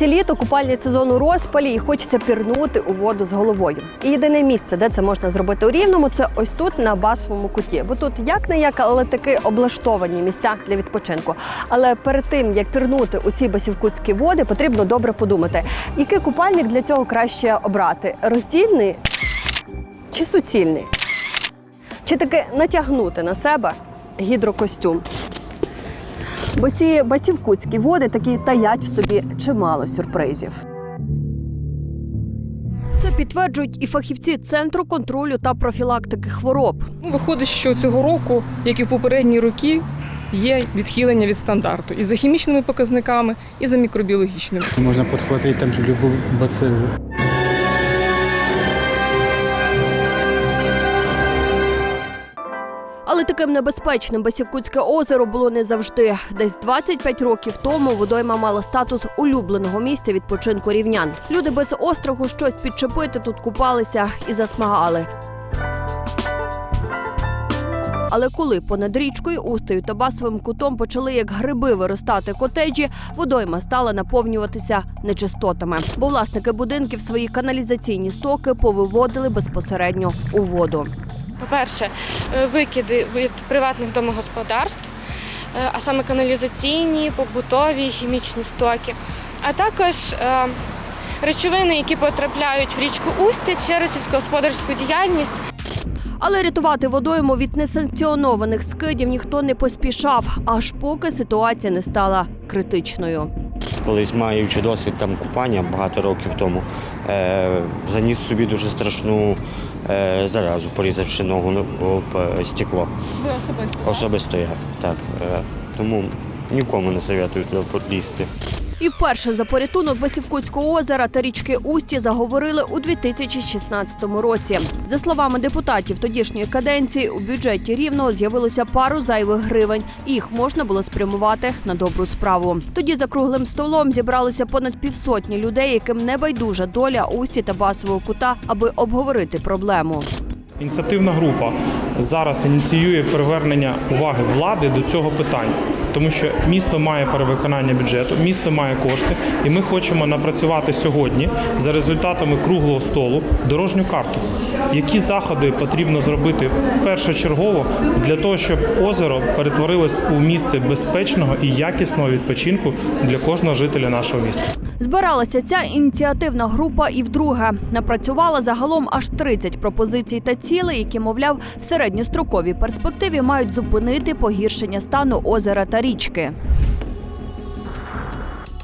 році літо, купальний сезон у розпалі, і хочеться пірнути у воду з головою. І єдине місце, де це можна зробити у рівному, це ось тут на басовому куті. Бо тут як не як, але таки облаштовані місця для відпочинку. Але перед тим як пірнути у ці басівкутські води, потрібно добре подумати, який купальник для цього краще обрати: роздільний чи суцільний? Чи таки натягнути на себе гідрокостюм? Бо ці басівкутські води такі таять в собі чимало сюрпризів. Це підтверджують і фахівці центру контролю та профілактики хвороб. Ну, Виходить, що цього року, як і в попередні роки, є відхилення від стандарту і за хімічними показниками, і за мікробіологічними. Можна підхватити там любу бацилу. Але таким небезпечним Басівкутське озеро було не завжди. Десь 25 років тому водойма мала статус улюбленого місця відпочинку рівнян. Люди без остраху щось підчепити тут купалися і засмагали. Але коли понад річкою, устею та басовим кутом почали як гриби виростати котеджі, водойма стала наповнюватися нечистотами. Бо власники будинків свої каналізаційні стоки повиводили безпосередньо у воду. По-перше, е, викиди від приватних домогосподарств, е, а саме каналізаційні, побутові, хімічні стоки, а також е, речовини, які потрапляють в річку Устя через сільськогосподарську діяльність. Але рятувати водойму від несанкціонованих скидів ніхто не поспішав, аж поки ситуація не стала критичною. Колись маючи досвід там купання багато років тому, е, заніс собі дуже страшну е, заразу, порізавши ногу об е, стекло. Ви особисто. Особисто я. Так. Е, тому нікому не советую туди полізти. І вперше за порятунок Басівкутського озера та річки Усті заговорили у 2016 році. За словами депутатів тодішньої каденції, у бюджеті рівного з'явилося пару зайвих гривень, і їх можна було спрямувати на добру справу. Тоді за круглим столом зібралося понад півсотні людей, яким не байдужа доля Усті та басового кута, аби обговорити проблему. Ініціативна група зараз ініціює привернення уваги влади до цього питання, тому що місто має перевиконання бюджету, місто має кошти, і ми хочемо напрацювати сьогодні за результатами круглого столу дорожню карту. Які заходи потрібно зробити першочергово для того, щоб озеро перетворилось у місце безпечного і якісного відпочинку для кожного жителя нашого міста. Збиралася ця ініціативна група і вдруге напрацювала загалом аж 30 пропозицій та цілей, які, мовляв, в середньостроковій перспективі мають зупинити погіршення стану озера та річки.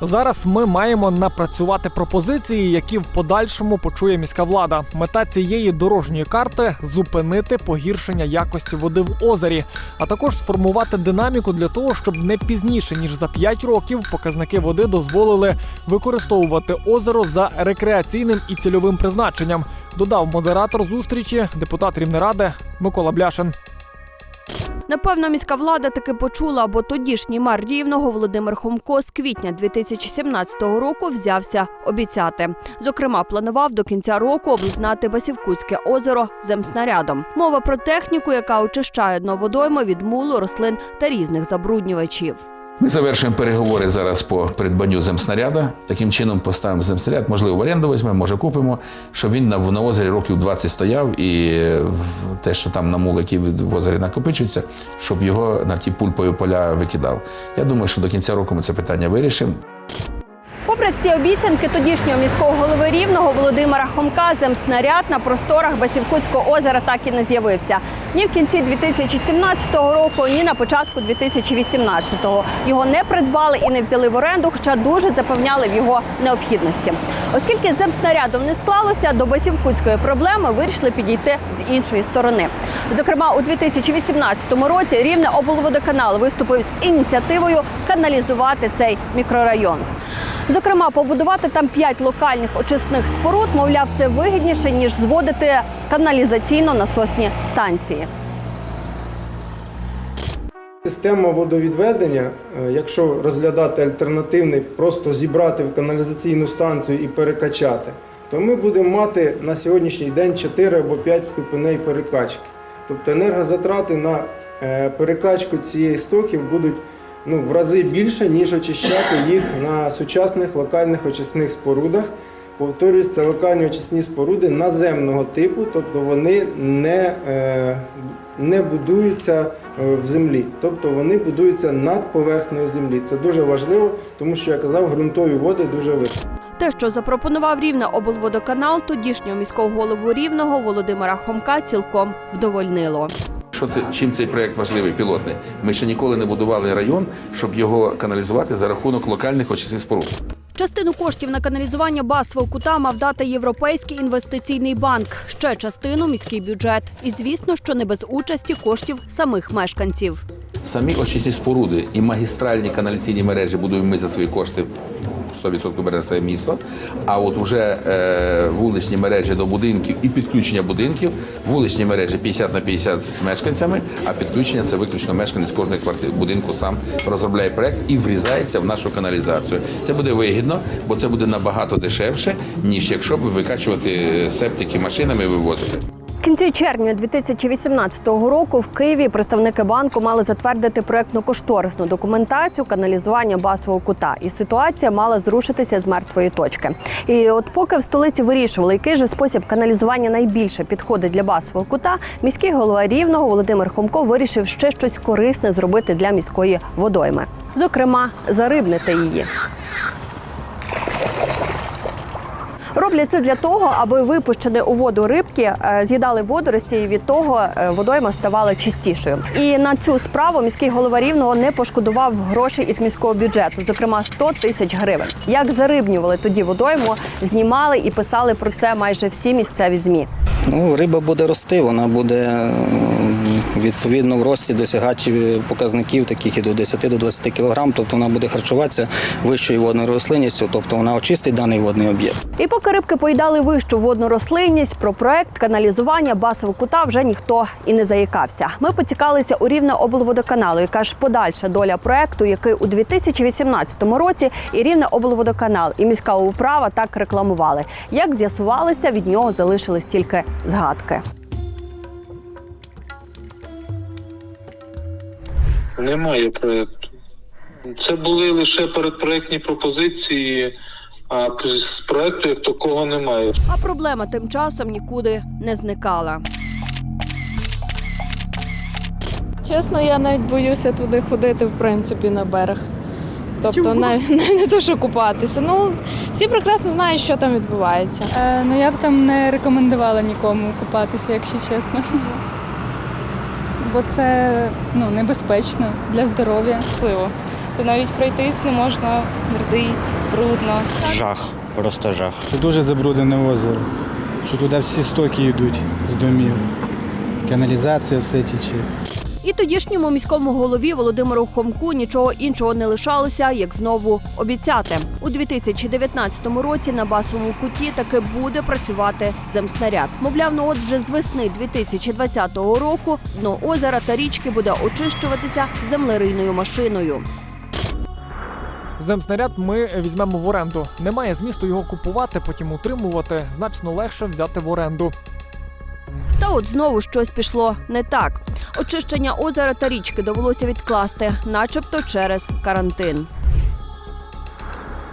Зараз ми маємо напрацювати пропозиції, які в подальшому почує міська влада. Мета цієї дорожньої карти зупинити погіршення якості води в озері, а також сформувати динаміку для того, щоб не пізніше ніж за 5 років показники води дозволили використовувати озеро за рекреаційним і цільовим призначенням. Додав модератор зустрічі, депутат Рівнеради Микола Бляшин. Напевно, міська влада таки почула, бо тодішній мер рівного Володимир Хомко з квітня 2017 року взявся обіцяти. Зокрема, планував до кінця року обладнати Басівкутське озеро земснарядом. Мова про техніку, яка очищає дно водойми від мулу, рослин та різних забруднювачів. Ми завершуємо переговори зараз по придбанню земснаряда. Таким чином поставимо земснаряд, можливо, в оренду візьмемо, може купимо, щоб він на, на озері років 20 стояв і те, що там на мул, які в озері накопичуються, щоб його на ті пульпові поля викидав. Я думаю, що до кінця року ми це питання вирішимо. Попри всі обіцянки тодішнього міського голови рівного Володимира Хомка, земснаряд на просторах Басівкутського озера так і не з'явився. Ні в кінці 2017 року, ні на початку 2018-го. Його не придбали і не взяли в оренду, хоча дуже запевняли в його необхідності. Оскільки земснарядом не склалося, до Басівкутської проблеми вирішили підійти з іншої сторони. Зокрема, у 2018 році рівне облводоканал виступив з ініціативою каналізувати цей мікрорайон. Зокрема, побудувати там п'ять локальних очисних споруд, мовляв, це вигідніше ніж зводити каналізаційно-насосні станції. Система водовідведення, е, якщо розглядати альтернативний, просто зібрати в каналізаційну станцію і перекачати, то ми будемо мати на сьогоднішній день 4 або 5 ступеней перекачки. Тобто енергозатрати на е, перекачку цієї стоків будуть ну, в рази більше, ніж очищати їх на сучасних локальних очисних спорудах. Повторюсь, це локальні очисні споруди наземного типу, тобто вони не, е, не будуються е, в землі, тобто вони будуються над поверхнею землі. Це дуже важливо, тому що я казав, ґрунтові води дуже високі. Те, що запропонував Рівне облводоканал, тодішнього міського голову Рівного Володимира Хомка цілком вдовольнило. Що це чим цей проект важливий, пілотний? Ми ще ніколи не будували район, щоб його каналізувати за рахунок локальних очисних споруд. Частину коштів на каналізування басового кута мав дати Європейський інвестиційний банк, ще частину міський бюджет. І звісно, що не без участі коштів самих мешканців. Самі очисні споруди і магістральні каналізаційні мережі будуємо ми за свої кошти. 100% бере на себе місто. А от вже е, вуличні мережі до будинків і підключення будинків, вуличні мережі 50 на 50 з мешканцями, а підключення це виключно мешканець кожної квартири будинку сам розробляє проект і врізається в нашу каналізацію. Це буде вигідно, бо це буде набагато дешевше, ніж якщо б викачувати септики машинами і вивозити. Кінці червня 2018 року в Києві представники банку мали затвердити проектно-кошторисну документацію каналізування басового кута, і ситуація мала зрушитися з мертвої точки. І от поки в столиці вирішували, який же спосіб каналізування найбільше підходить для басового кута, міський голова рівного Володимир Хомко вирішив ще щось корисне зробити для міської водойми, зокрема, зарибнити її. Роблять це для того, аби випущені у воду рибки е, з'їдали водорості, і від того е, водойма ставала чистішою. І на цю справу міський голова рівного не пошкодував грошей із міського бюджету, зокрема 100 тисяч гривень. Як зарибнювали тоді водойму, знімали і писали про це майже всі місцеві змі. Ну, риба буде рости, вона буде е, відповідно в рості досягати показників таких і до 10 до 20 кг, тобто вона буде харчуватися вищою водною рослинністю, тобто вона очистить даний водний об'єкт. І поки рибки поїдали вищу водну рослинність, про проект каналізування басового кута вже ніхто і не заїкався. Ми поцікалися у рівне облводоканалу, яка ж подальша доля проекту, який у 2018 році і рівне облводоканал, і міська управа так рекламували. Як з'ясувалося, від нього залишились тільки згадки. Немає проєкту. Це були лише передпроектні пропозиції, а з проєкту як такого немає. А проблема тим часом нікуди не зникала. Чесно, я навіть боюся туди ходити, в принципі, на берег. Тобто навіть, навіть не то, що купатися. Ну, всі прекрасно знають, що там відбувається. Е, ну я б там не рекомендувала нікому купатися, якщо чесно. Бо це ну, небезпечно для здоров'я. Пливо. То навіть пройтись не можна, смердить, брудно. Жах, просто жах. Це дуже забруднене озеро, що туди всі стоки йдуть з домів. Каналізація все тече. І тодішньому міському голові Володимиру Хомку нічого іншого не лишалося, як знову обіцяти. У 2019 році на басовому куті таки буде працювати земснаряд. Мовляв, ну от вже з весни 2020 року дно озера та річки буде очищуватися землерийною машиною. Земснаряд ми візьмемо в оренду. Немає змісту його купувати, потім утримувати. Значно легше взяти в оренду. Та от знову щось пішло не так. Очищення озера та річки довелося відкласти, начебто через карантин.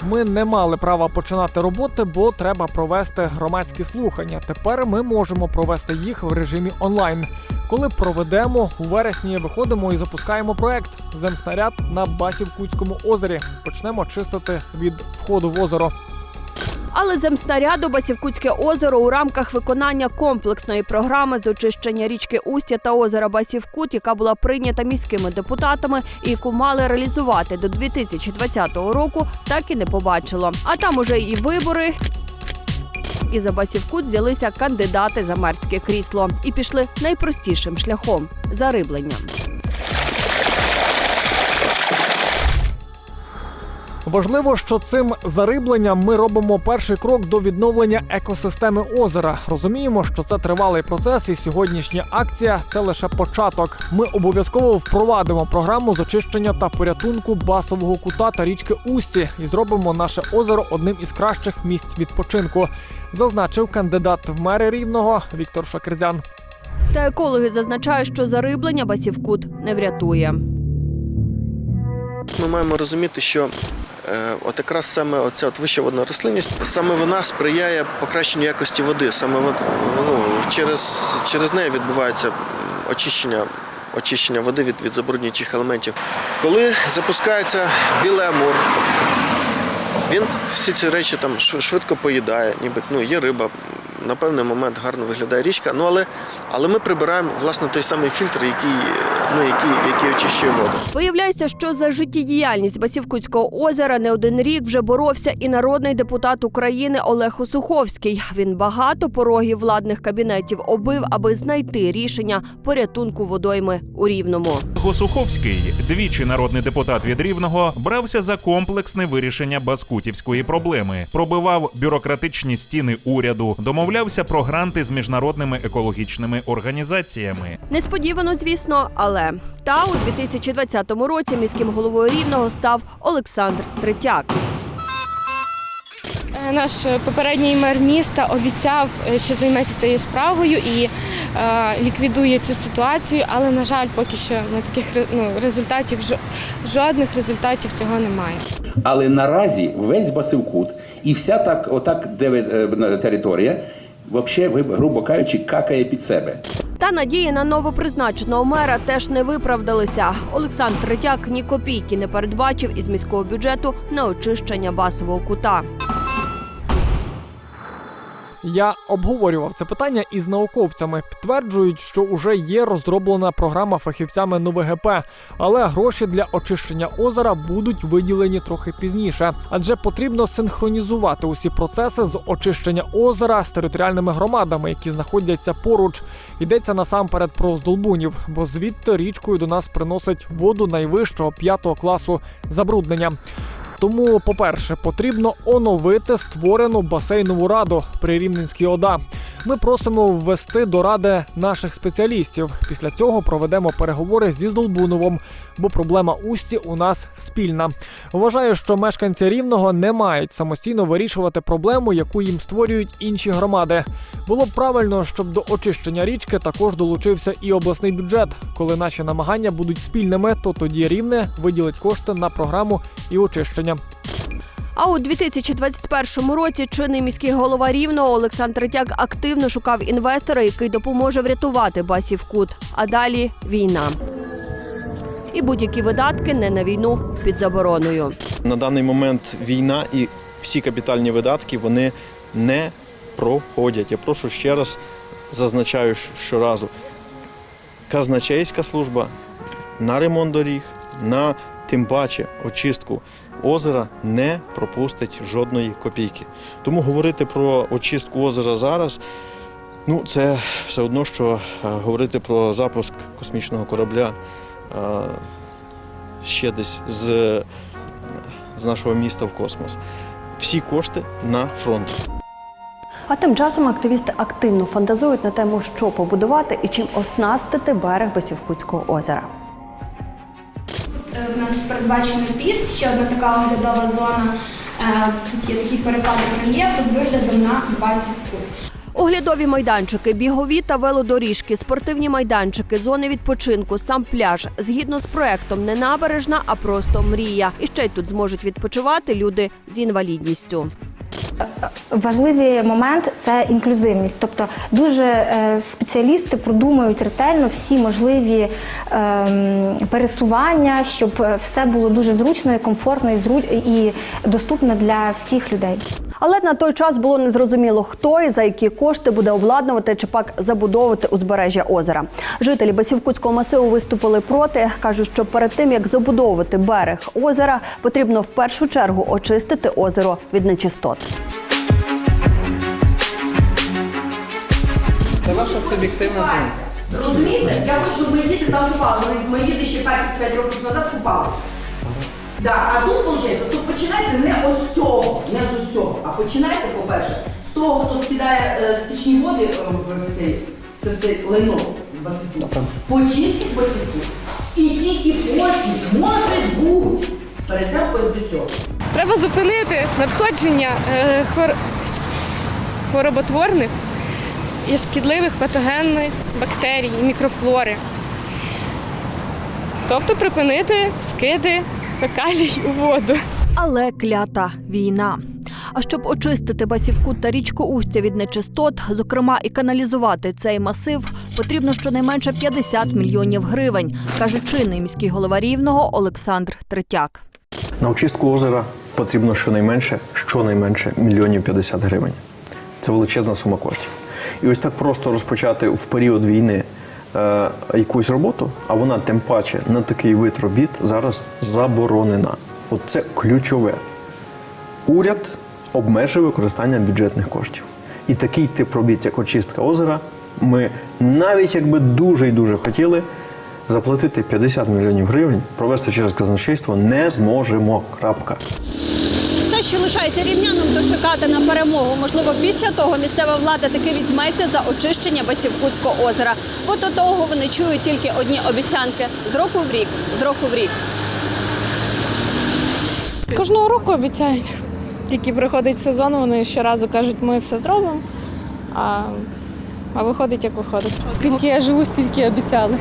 Ми не мали права починати роботи, бо треба провести громадські слухання. Тепер ми можемо провести їх в режимі онлайн. Коли проведемо у вересні, виходимо і запускаємо проект Земснаряд на Басівкутському озері. Почнемо чистити від входу в озеро. Але земснаряду Басівкутське озеро у рамках виконання комплексної програми з очищення річки Устя та озера Басівкут, яка була прийнята міськими депутатами і яку мали реалізувати до 2020 року, так і не побачило. А там уже і вибори. І за Басівкут взялися кандидати за мерське крісло і пішли найпростішим шляхом зарибленням. Важливо, що цим зарибленням ми робимо перший крок до відновлення екосистеми озера. Розуміємо, що це тривалий процес, і сьогоднішня акція це лише початок. Ми обов'язково впровадимо програму з очищення та порятунку басового кута та річки Усті і зробимо наше озеро одним із кращих місць відпочинку, зазначив кандидат в мери рівного Віктор Шакерзян. Та екологи зазначають, що зариблення Басівкут не врятує. Ми маємо розуміти, що от якраз саме оця от вища водна рослинність, саме вона сприяє покращенню якості води. Саме ну, через, через неї відбувається очищення, очищення води від, від забруднюючих елементів. Коли запускається білий амур, він всі ці речі там швидко поїдає, ніби ну, є риба. На певний момент гарно виглядає річка. Ну але, але ми прибираємо власне той самий фільтр, який, ну, які які очищує воду. Виявляється, що за життєдіяльність Басівкутського озера не один рік вже боровся і народний депутат України Олег Осуховський. Він багато порогів владних кабінетів оббив, аби знайти рішення порятунку водойми у рівному. Госуховський, двічі народний депутат від Рівного, брався за комплексне вирішення баскутівської проблеми, пробивав бюрократичні стіни уряду, домовлявся про гранти з міжнародними екологічними організаціями. Несподівано, звісно, але та у 2020 році міським головою рівного став Олександр Третяк. Наш попередній мер міста обіцяв, е, що займеться цією справою і е, ліквідує цю ситуацію, але на жаль, поки що на таких ну, результатів жодних результатів цього немає. Але наразі весь Басивкут і вся так, отак деве- е, територія, взагалі, грубо кажучи, какає під себе. Та надії на новопризначеного мера теж не виправдалися. Олександр Третяк ні копійки не передбачив із міського бюджету на очищення басового кута. Я обговорював це питання із науковцями. Підтверджують, що уже є розроблена програма фахівцями НОВГП, але гроші для очищення озера будуть виділені трохи пізніше, адже потрібно синхронізувати усі процеси з очищення озера з територіальними громадами, які знаходяться поруч. Йдеться насамперед про здолбунів, бо звідти річкою до нас приносить воду найвищого п'ятого класу забруднення. Тому, по-перше, потрібно оновити створену басейнову раду при Рівненській ОДА. Ми просимо ввести до ради наших спеціалістів. Після цього проведемо переговори зі Здолбуновим, бо проблема усті у нас спільна. Вважаю, що мешканці рівного не мають самостійно вирішувати проблему, яку їм створюють інші громади. Було б правильно, щоб до очищення річки також долучився і обласний бюджет. Коли наші намагання будуть спільними, то тоді рівне виділить кошти на програму і очищення. А у 2021 році чинний міський голова рівного Олександр Третяк активно шукав інвестора, який допоможе врятувати басів кут. А далі війна. І будь-які видатки не на війну під забороною. На даний момент війна і всі капітальні видатки вони не проходять. Я прошу ще раз зазначаю щоразу. Казначейська служба на ремонт доріг, на тим паче очистку озера не пропустить жодної копійки. Тому говорити про очистку озера зараз. Ну, це все одно, що е, говорити про запуск космічного корабля е, ще десь з, з нашого міста в космос. Всі кошти на фронт. А тим часом активісти активно фантазують на тему, що побудувати і чим оснастити берег Басівкутського озера. Передбачений пірс, ще одна така оглядова зона. Е, Тут є такі перепади рельєфу з виглядом на Басівку. Оглядові майданчики, бігові та велодоріжки, спортивні майданчики, зони відпочинку, сам пляж. Згідно з проектом, не набережна, а просто мрія. І ще й тут зможуть відпочивати люди з інвалідністю. Важливий момент це інклюзивність. Тобто дуже е, спеціалісти продумують ретельно всі можливі ем, пересування, щоб е, все було дуже зручно і комфортно і доступно для всіх людей. Але на той час було незрозуміло, хто і за які кошти буде обладнувати чи пак забудовувати узбережжя озера. Жителі Басівкутського масиву виступили проти. кажуть, що перед тим як забудовувати берег озера, потрібно в першу чергу очистити озеро від нечистот. Це ваша суб'єктивна думка. Розумієте? Я хочу, щоб мої діти там купали. Вони- Мої діти ще 5 років назад купалися. Да, а тут, виходить, тут починайте не ось з цього, не з цього, а починайте, по-перше, з того, хто скидає е, стічні води е, в цей, це все лайно в басику. Почистіть басику. І тільки потім, може бути, перейдемо ось до цього. Треба зупинити надходження е, хвор... хвороботворних і шкідливих патогенних бактерій і мікрофлори. Тобто припинити скиди фекалій у воду. Але клята війна. А щоб очистити Басівкут та річку Устя від нечистот, зокрема і каналізувати цей масив, потрібно щонайменше 50 мільйонів гривень, каже чинний міський голова рівного Олександр Третяк. На очистку озера потрібно щонайменше, щонайменше мільйонів 50 гривень. Це величезна сума коштів. І ось так просто розпочати в період війни е, якусь роботу, а вона тим паче на такий вид робіт зараз заборонена. От це ключове. Уряд обмежив використання бюджетних коштів. І такий тип робіт, як очистка озера, ми навіть якби дуже і дуже хотіли заплатити 50 мільйонів гривень, провести через казначейство не зможемо. Крапка. Що лишається рівнянам, дочекати на перемогу. Можливо, після того місцева влада таки візьметься за очищення Басівкутського озера. Бо до того вони чують тільки одні обіцянки з року в рік, з року в рік. Кожного року обіцяють. Тільки приходить сезон, вони щоразу кажуть, ми все зробимо. А, а виходить, як виходить. Скільки я живу, стільки обіцяли.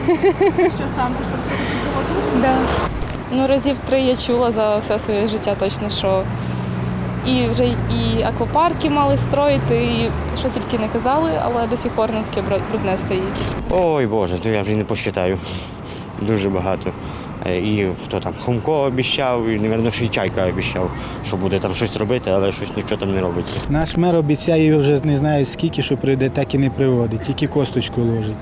Що саме, що Да. Ну, разів три я чула за все своє життя точно, що і вже і аквапарки мали строїти, і що тільки не казали, але до сих пор не таке брудне стоїть. Ой Боже, то я вже не посчитаю. Дуже багато. Е, І хто там Хомко обіцяв, і, мабуть, ще й Чайка обіцяв, що буде там щось робити, але щось нічого там не робиться. Наш мер обіцяє вже не знаю скільки, що прийде, так і не приводить, тільки косточку ложить.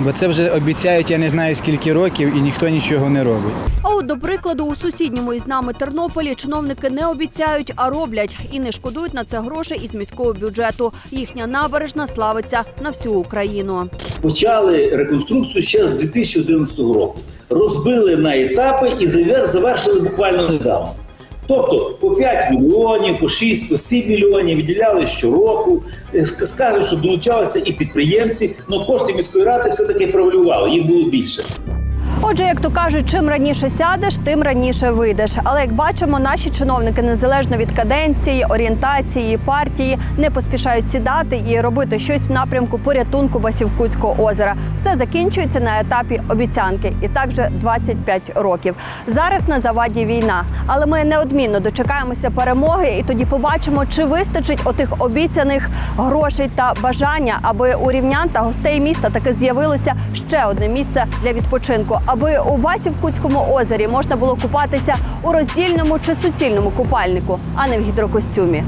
Бо це вже обіцяють, я не знаю скільки років, і ніхто нічого не робить. А от, до прикладу, у сусідньому із нами Тернополі чиновники не обіцяють, а роблять і не шкодують на це грошей із міського бюджету. Їхня набережна славиться на всю Україну. Почали реконструкцію ще з 2011 року. Розбили на етапи і завершили буквально недавно. Тобто по 5 мільйонів, по 6, по 7 мільйонів виділяли щороку. Е, Скажуть, що долучалися і підприємці, але кошти міської ради все-таки провалювали, їх було більше. Отже, як то кажуть, чим раніше сядеш, тим раніше вийдеш. Але як бачимо, наші чиновники незалежно від каденції, орієнтації, партії не поспішають сідати і робити щось в напрямку порятунку Басівкутського озера. Все закінчується на етапі обіцянки, і так вже 25 років. Зараз на заваді війна, але ми неодмінно дочекаємося перемоги, і тоді побачимо, чи вистачить отих обіцяних грошей та бажання, аби у рівнян та гостей міста таки з'явилося ще одне місце для відпочинку, аби у Басівкутському озері можна було купатися у роздільному чи суцільному купальнику, а не в гідрокостюмі.